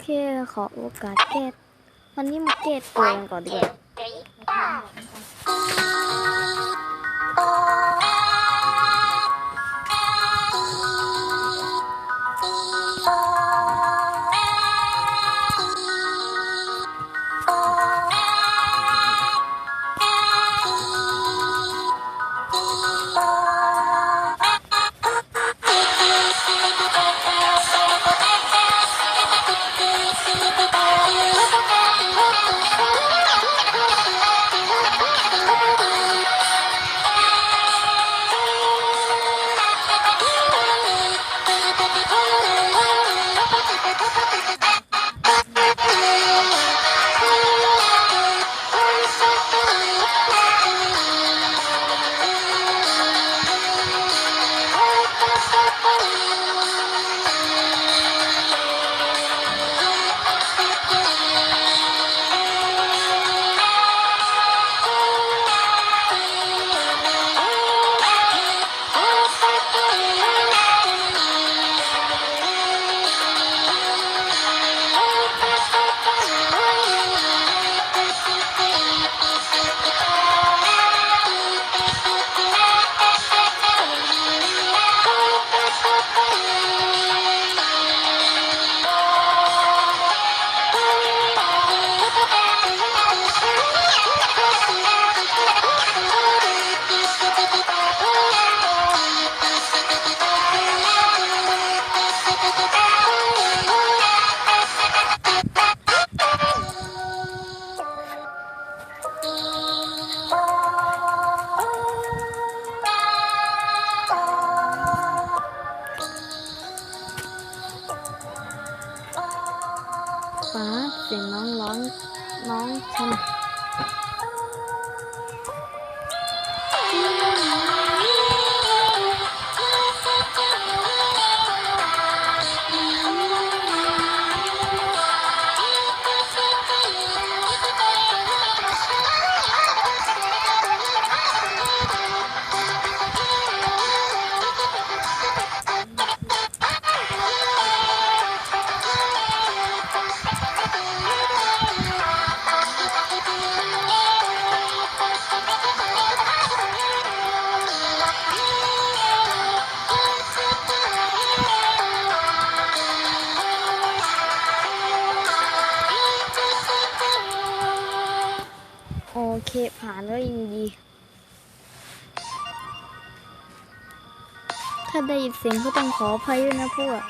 เคขอโอกาสเกตวันนี้มาเกตตัวกันก่อนดีกว่า ผ่านแล้วยังดี ถ้าได้ยินเสียงก็ต้องขออภัยด้วยนะพวก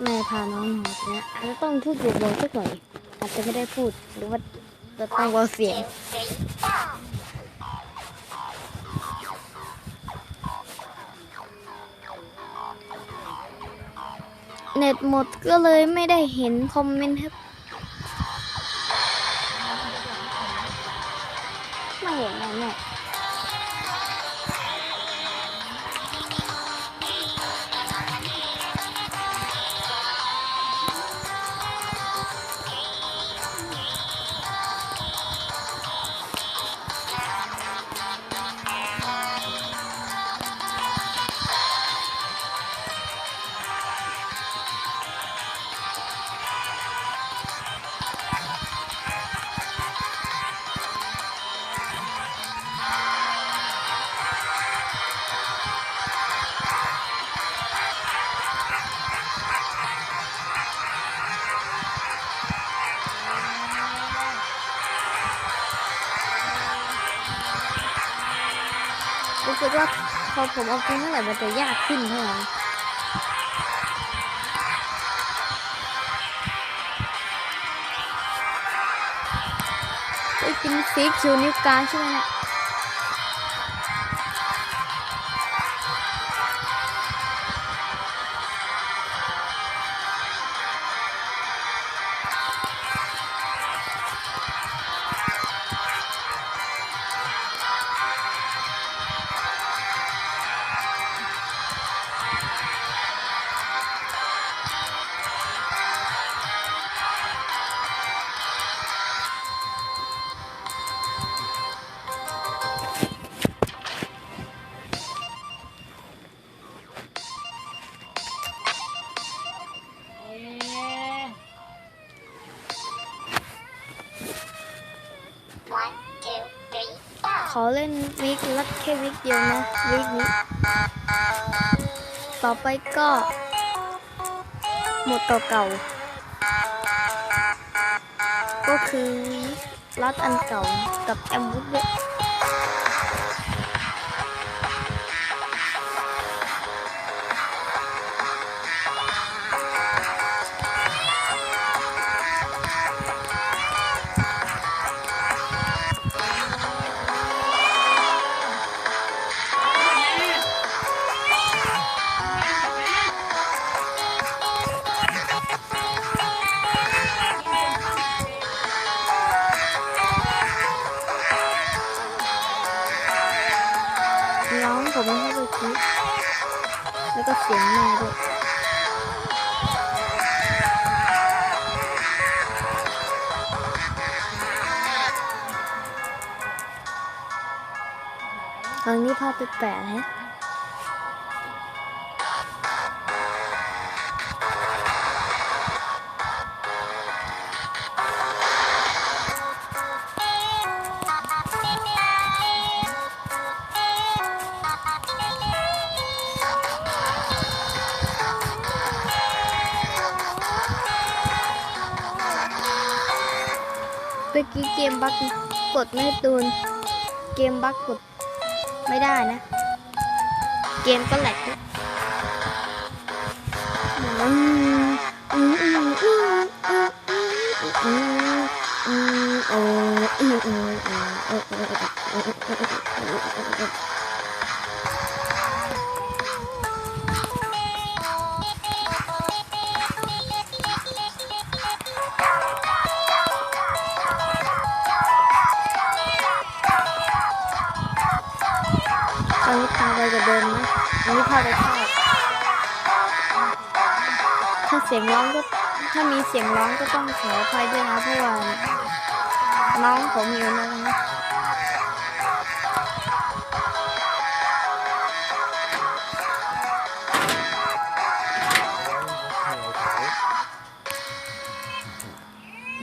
แม่พาน้องหอเนี่ยอาจจะต้องพูดเบาๆสักหน่อยอาจจะไม่ได้พูดหรือว่าจะต้องเบาเสียงเน็ตหมดก็เลยไม่ได้เห็นคอมเมนต์ครับ สึกว่าพอผมเอาไปเท่าไหร่มันจะยากขึ้นเท่านั้นไปกินซีคิวนิ้วกลางใช่ไหมเนี่ย ขอเล่นวิกลัดแค่วิกเดียวนะวิกนี้ ต่อไปก็หมดเก่า ก็คือวิกลัดอันเก่ากับแอมบูดด้วย แล้วก็เสียงแม่ด้วยตอนนี้ภาพแปลกๆฮะ กี้เกมบักกดไม่ตูน เกมบักกดไม่ได้นะ เกมก็แหลก อนนี้พาไปกับเดิมไหมตอนนี้พาไปเข้าถ้าเสียงร้องก็ถ้ามีเสียงร้องก็ต้องขออภัยด้วยนะเพราะว่าน้องผมอยู่นะนะ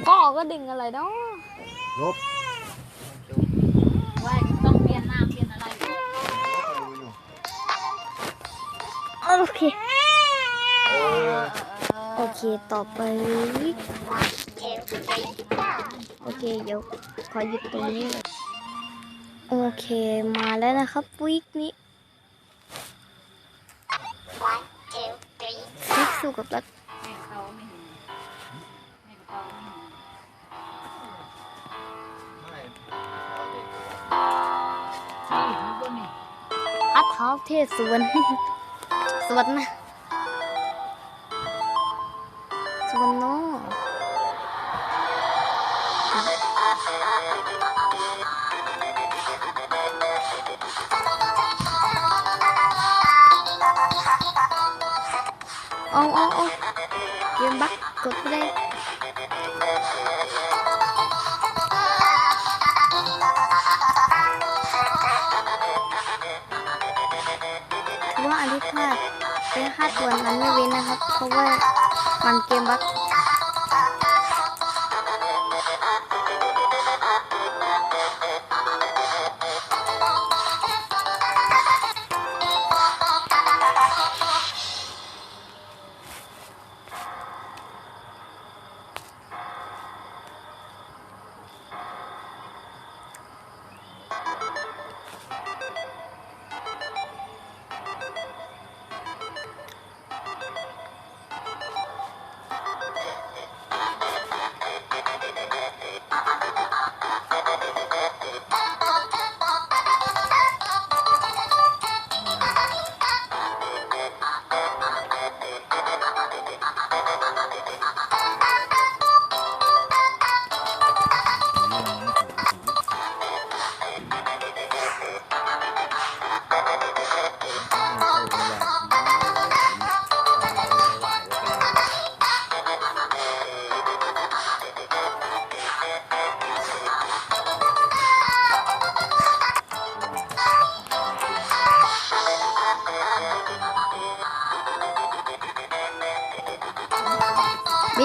ก็ก็ดึงอะไรเนาะลบ ต่อไปโอเคเดี๋ยวขอหยุดตรงนี้โอเคมาแล้วนะครับวีคนี้ฟิกสู้กับรัฐให้าเห็นให้เขาไม่เห็นนี่เห็นบนนี่พัดเท้าเทศสวนสวนนะ สวนเนาะเอาเอาเอาเกมบักกดไม่ได้ว่าอันที่พลาดเป็นค่าดตัวนั้นไม่เว้นนะครับ เพราะว่า มันเกมบัก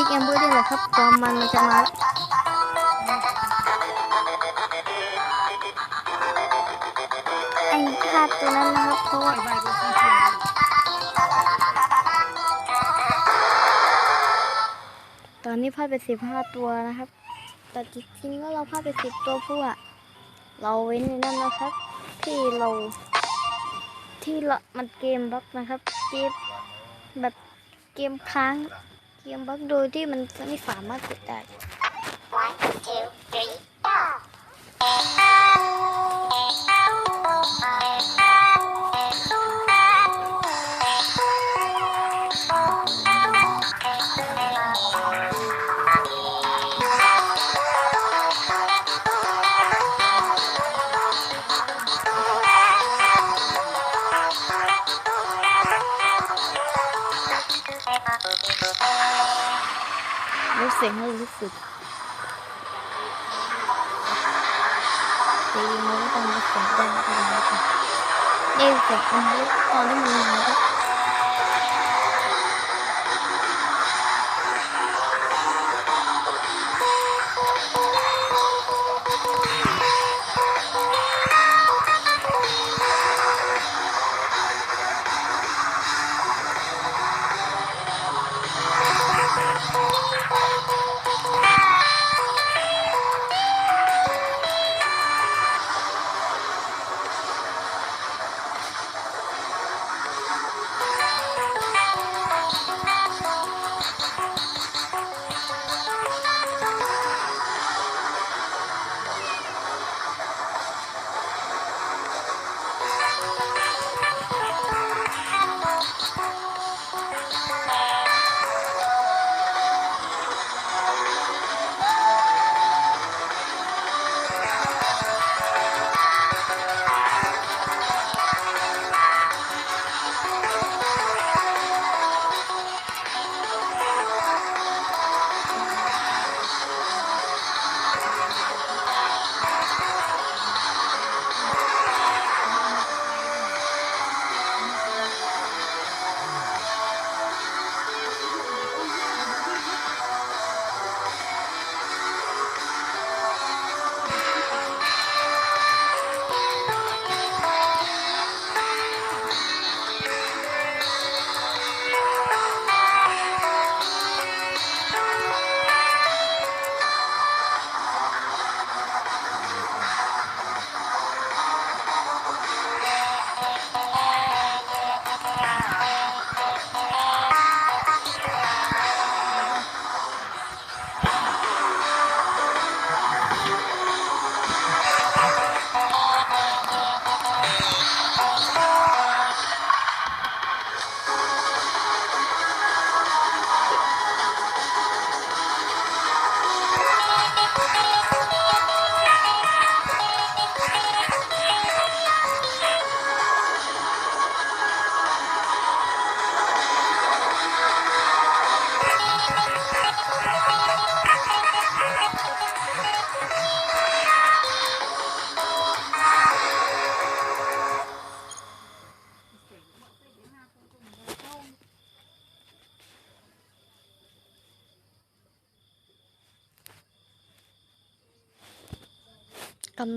กแอมเบอร์ด้วยเหรอครับความมันมันจะมาแล้วอ้พลาดตัวนั้นนะครับเพราะว่าตอนนี้พลาดไปสิบห้าตัวนะครับ แต่จริงๆก็เราพลาดไปสิบตัวเพราะว่าเราเว้นในนั้นนะครับ ที่เรา ที่เรามันเกมบล็อกนะครับ เกมแบบเกมค้าง เกมบล็อกโดยที่มันไม่สามารถกดได้ One, two, three, สียงให้รู้สึกตีมันก็ต้องมีเสียงดังขนาดนี้นี่เสียงมันเล็กตอนที่มันมาก็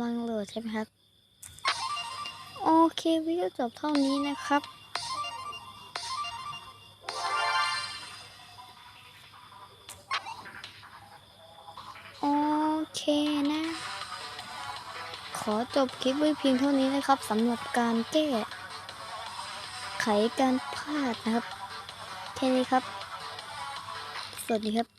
ลังโหลดใช่ไหมครับ โอเควิดีโอจบเท่านี้นะครับโอเคนะ ขอจบคลิปไว้เพียงเท่านี้นะครับสำหรับการแก้ ไขการพลาดนะครับ แค่นี้ครับ สวัสดีครับ